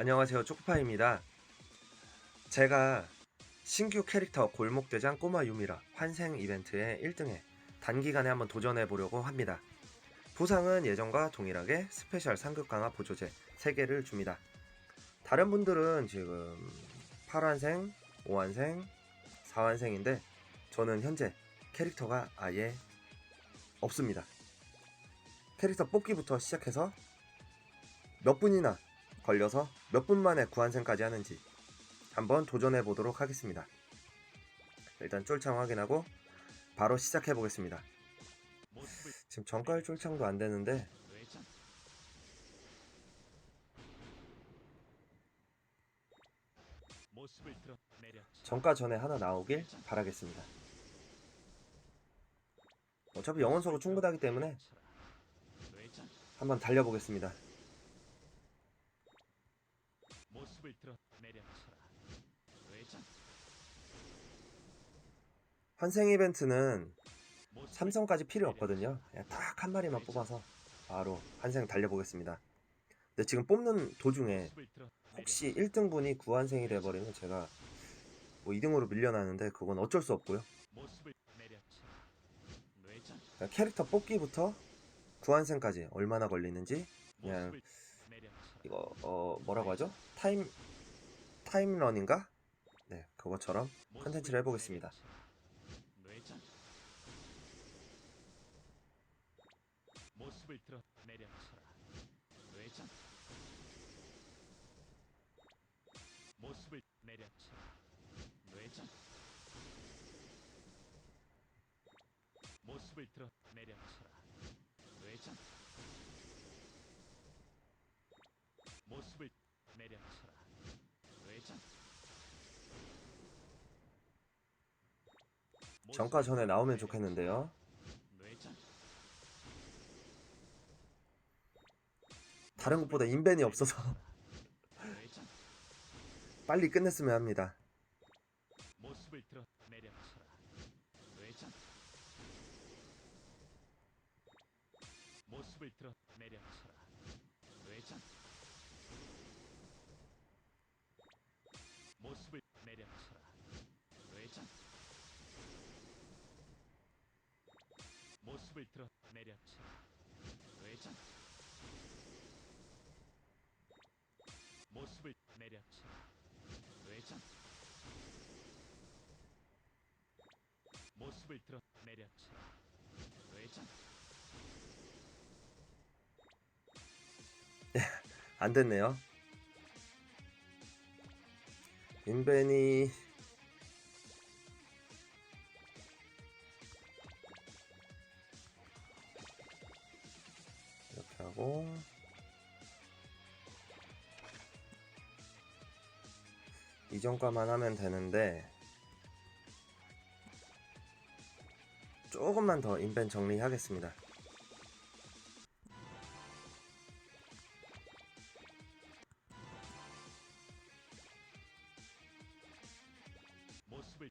안녕하세요. 초코파입니다. 제가 신규 캐릭터 골목대장 꼬마 유미라 환생 이벤트의 1등에 단기간에 한번 도전해 보려고 합니다. 보상은 예전과 동일하게 스페셜 상급 강화 보조제 3개를 줍니다. 다른 분들은 지금 8환생, 5환생, 4환생인데 저는 현재 캐릭터가 아예 없습니다. 캐릭터 뽑기부터 시작해서 몇 분이나 걸려서 몇 분 만에 구한생까지 하는지 한번 도전해 보도록 하겠습니다. 일단 쫄창 확인하고 바로 시작해 보겠습니다. 지금 정가일 쫄창도 안 되는데 정가 전에 하나 나오길 바라겠습니다. 어차피 영원소로 충분하기 때문에 한번 달려보겠습니다. 모습을 드러 내려쳐라. 뇌장 환생 이벤트는 삼성까지 필요 없거든요. 그냥 딱 한 마리만 뽑아서 바로 환생 달려보겠습니다. 근데 지금 뽑는 도중에 혹시 1등분이 구환생이 돼버리면 제가 뭐 2등으로 밀려나는데 그건 어쩔 수 없고요. 그냥 캐릭터 뽑기부터 구환생까지 얼마나 걸리는지 그냥 이거 어 뭐라고 하죠? 타임 타임런인가? 네 그것처럼 컨텐츠를 해보겠습니다. 모습을 드러 내려쳐라. 뇌장 모습을 내려쳐라. 뇌장 모습을 드러 내려쳐라 뇌장 모습을 내려쳐라. 뇌장 정가 전에 나오면 좋겠는데요. 다른 것보다 인벤이 없어서 빨리 끝냈으면 합니다. 모습을 드러 내려쳐라. 뇌장 모습을 드러 내려쳐 모습을 드러 내려쳐라 뇌장 모습을 내려쳐라 뇌장 모습을 드러 내려쳐라 뇌장 안 됐네요. 인벤이 이전과만 하면 되는데 조금만 더 인벤 정리하겠습니다. 모습을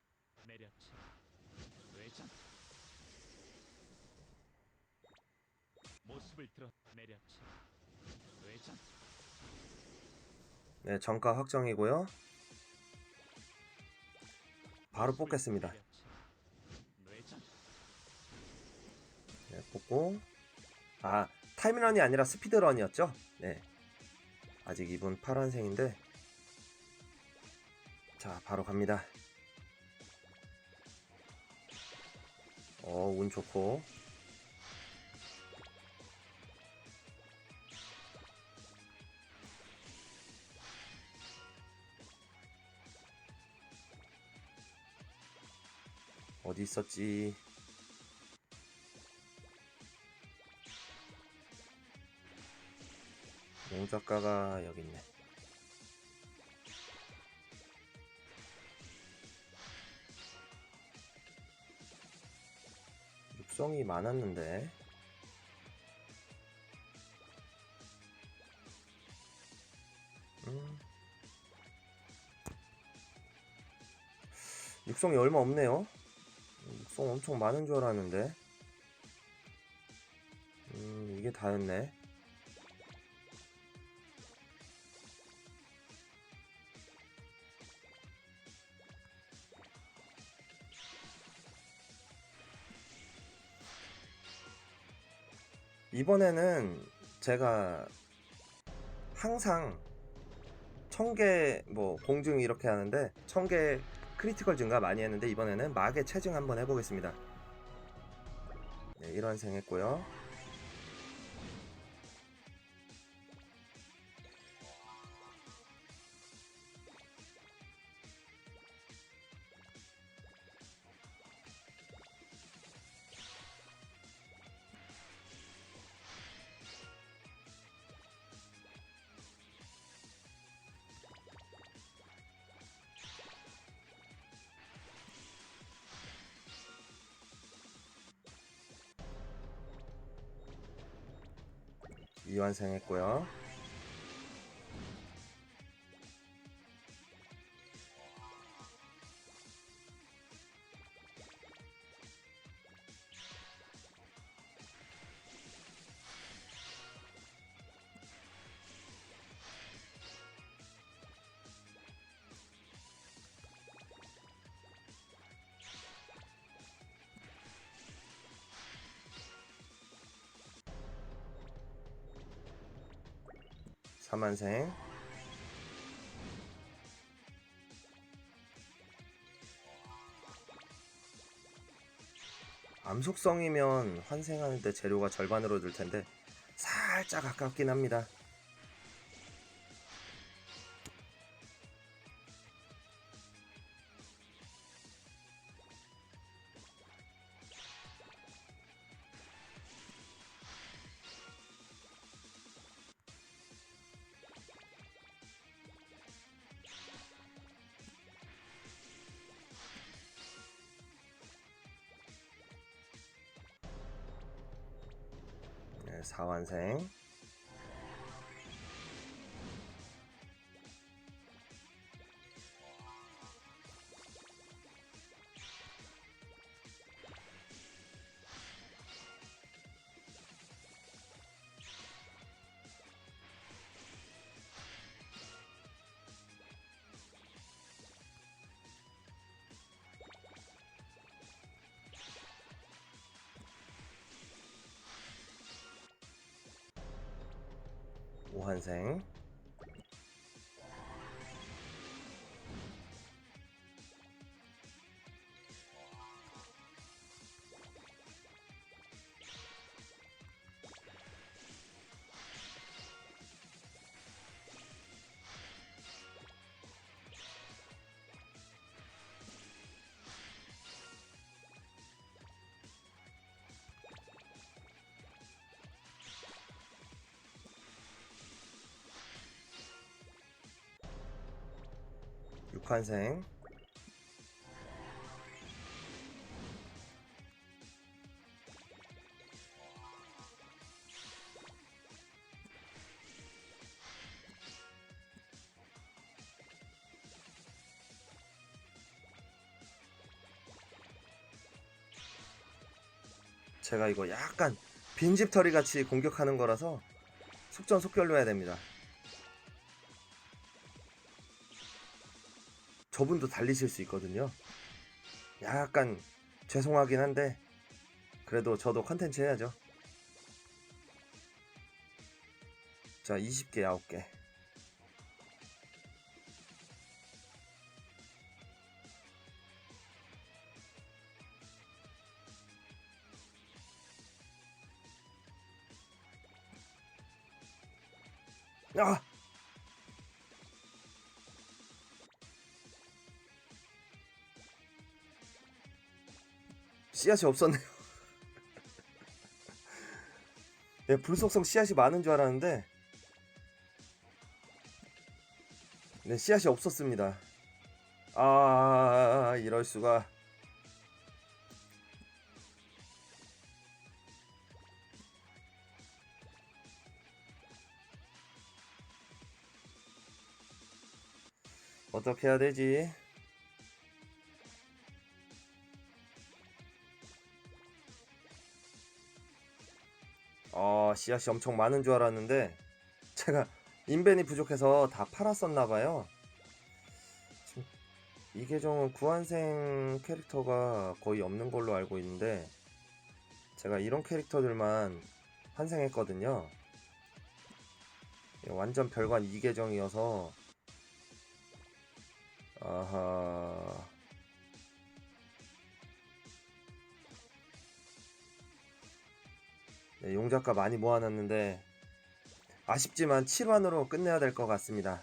모습을 네, 정가 확정이고요. 바로 뽑겠습니다. 네, 뽑고. 아 타임런이 아니라 스피드런이었죠? 네. 아직 이분 파란색인데. 자 바로 갑니다. 어운 좋고 어디 있었지 용 작가가 여기 있네. 육성이 많았는데. 음. 육성이 얼마 없네요. 송 엄청 많은 줄 알았는데. 음 이게 다였네. 이번에는 제가 항상 청계 뭐 공증 이렇게 하는데 청계 크리티컬 증가 많이 했는데 이번에는 막의 체증 한번 해보겠습니다. 네, 1환생 했고요. 이환생 했고요. 삼환생 암속성이면 환생하는데 재료가 절반으로 들 텐데 살짝 아깝긴 합니다. 네, 4환생 오환생 육환생 제가 이거 약간 빈집털이 같이 공격하는 거라서 속전속결로 해야 됩니다. 저분도 달리실 수 있거든요. 약간 죄송하긴 한데 그래도 저도 컨텐츠 해야죠. 자, 20개, 9개. 아! 씨앗이 없었네요. 예, 불속성 씨앗이 많은 줄 알았는데 네, 씨앗이 없었습니다. 아, 이럴 수가. 어떻게 해야 되지? 어, 씨앗이 엄청 많은 줄 알았는데 제가 인벤이 부족해서 다 팔았었나 봐요. 지금 이 계정은 구한생 캐릭터가 거의 없는 걸로 알고 있는데 제가 이런 캐릭터들만 환생했거든요. 예, 완전 별관 2계정이어서 아하 용작가 많이 모아놨는데 아쉽지만 7완으로 끝내야 될 것 같습니다.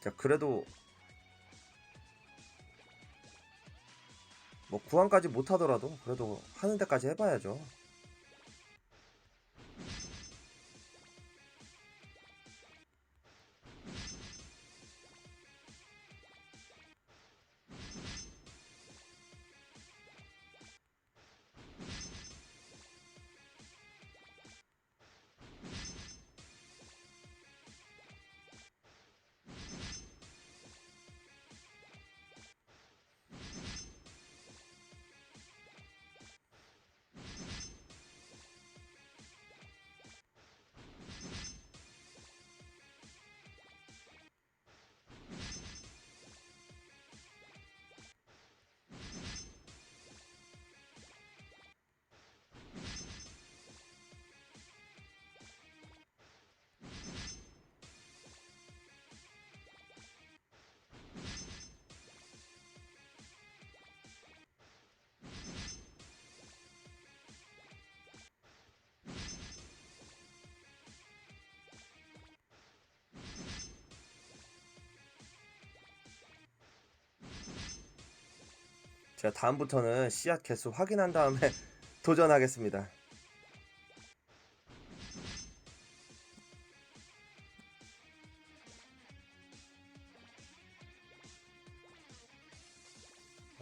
자 그래도 뭐 9완까지 못하더라도 그래도 하는 데까지 해봐야죠. 제가 다음부터는 씨앗 개수 확인한 다음에 도전하겠습니다.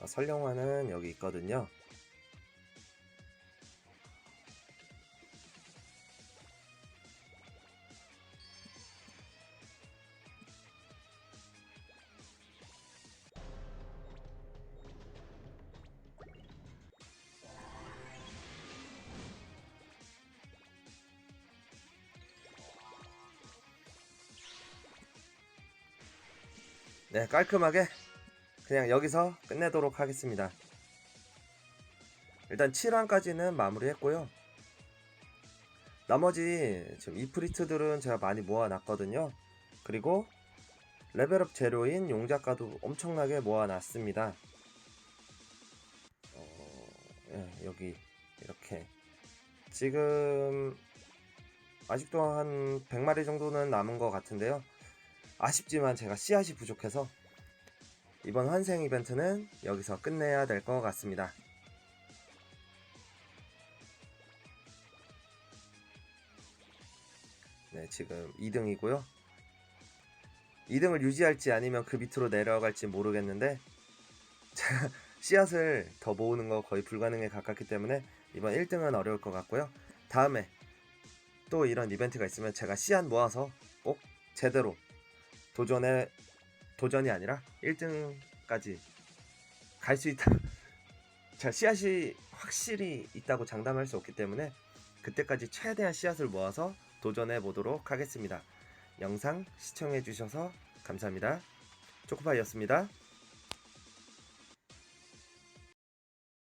아, 설령화는 여기 있거든요. 네, 깔끔하게 그냥 여기서 끝내도록 하겠습니다. 일단 7화까지는 마무리했고요. 나머지 지금 이프리트들은 제가 많이 모아놨거든요. 그리고 레벨업 재료인 용작가도 엄청나게 모아놨습니다. 어, 예, 여기 이렇게 지금 아직도 한 100마리 정도는 남은 것 같은데요. 아쉽지만 제가 씨앗이 부족해서 이번 환생 이벤트는 여기서 끝내야 될 것 같습니다. 네, 지금 2등이고요. 2등을 유지할지 아니면 그 밑으로 내려갈지 모르겠는데 씨앗을 더 모으는 거 거의 불가능에 가깝기 때문에 이번 1등은 어려울 것 같고요. 다음에 또 이런 이벤트가 있으면 제가 씨앗 모아서 꼭 제대로 도전에 도전이 아니라 1등까지 갈 수 있다. 자, 씨앗이 확실히 있다고 장담할 수 없기 때문에 그때까지 최대한 씨앗을 모아서 도전해 보도록 하겠습니다. 영상 시청해 주셔서 감사합니다. 초코파이였습니다.